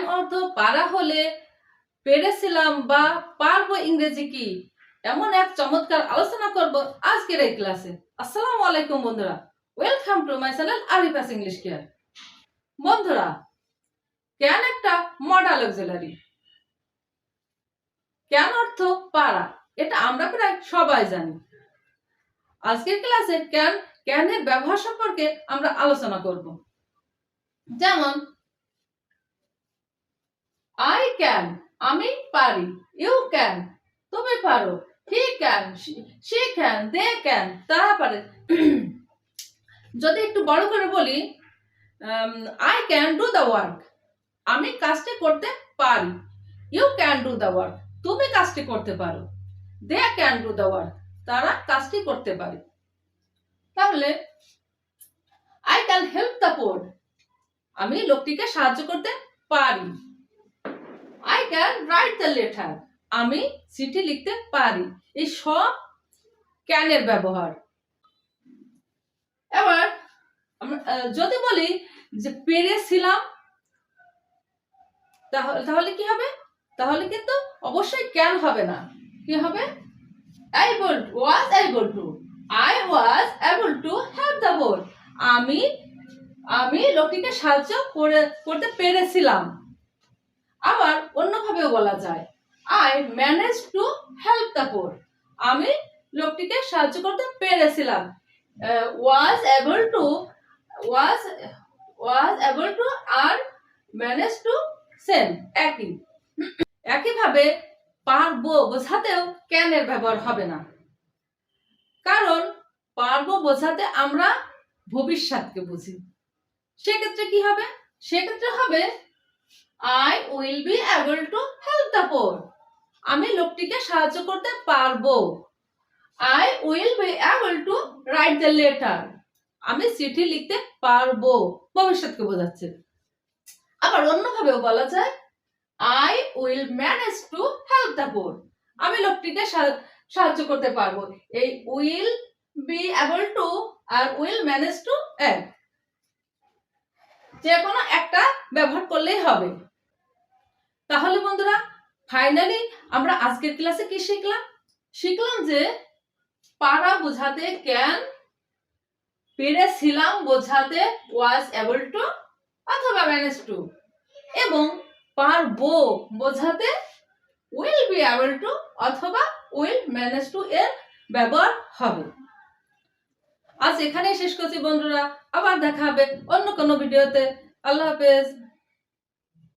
Can অর্থ পারা হলে পেরেছিলাম বা পারব ইংরেজি কি? এমন এক চমৎকার আলোচনা করব আজকের এই ক্লাসে। আসসালামু আলাইকুম বন্ধুরা। Welcome to my channel Arifa's English care বন্ধুরা ক্যান একটা মডাল অক্সিলারি ক্যান অর্থ পারা এটা আমরা প্রায় সবাই জানি। আজকের ক্লাসে ক্যান ক্যানের ব্যবহার সম্পর্কে আমরা আলোচনা করব। যেমন আই ক্যান আমি পারি ইউ ক্যান তুমি পারো he can she can they can তারা পারে। যদি একটু বড় করে বলি I can do the work আমি কাজটি করতে পারি you can do the work তুমি কাজটি করতে পারো they can do the work তারা কাজটি করতে পারে। তাহলে I can help the poor আমি লোকটিকে সাহায্য করতে পারি। ক্যান রাইট দ্য লেটার আমি চিঠি লিখতে পারি। এই সব ক্যানের ব্যবহার। এবার যদি বলি যে পেরেছিলাম তাহলে কি হবে? তাহলে কিন্তু অবশ্যই ক্যান হবে না। কি হবে? I able was able to I was able to help the boy আমি আমি লোকটিকে সাহায্য করে, করতে পেরেছিলাম। আবার অন্যভাবেও বলা যায় I manage to help the poor আমি লোকটিকে সাহায্য করতে পেরেছিলাম। Was able to was was able to R manage to same একই। একইভাবে পারব বোঝাতেও ক্যানের ব্যবহার হবে না। কারণ পারব বোঝাতে আমরা ভবিষ্যৎকে বুঝি। সেক্ষেত্রে কি হবে? সেক্ষেত্রে হবে I will be able to help the poor আমি লোকটিকে সাহায্য করতে পারব। I will be able to write the letter আমি চিঠি লিখতে পারব। ভবিষ্যৎকে বোঝাচ্ছে। আবার অন্যভাবেও বলা যায় I will manage to help the poor আমি লোকটিকে সাহায্য করতে পারব। এই উইল বি এবল টু আর উইল ম্যানেজ টু এক। যে কোনো একটা ব্যবহার করলেই হবে। তাহলে বন্ধুরা ফাইনালি আমরা আজকের ক্লাসে কি শিখলাম? শিখলাম যে পারা বোঝাতে ক্যান পেরেছিলাম বোঝাতে ওয়াজ এবল টু অথবা ম্যানেজ টু এবং পারব বোঝাতে উইল বি এবল টু অথবা উইল ম্যানেজ টু এর ব্যবহার হবে। আজ এখানেই শেষ করছি বন্ধুরা, আবার দেখা হবে অন্য কোনো ভিডিওতে আল্লাহ হাফেজ।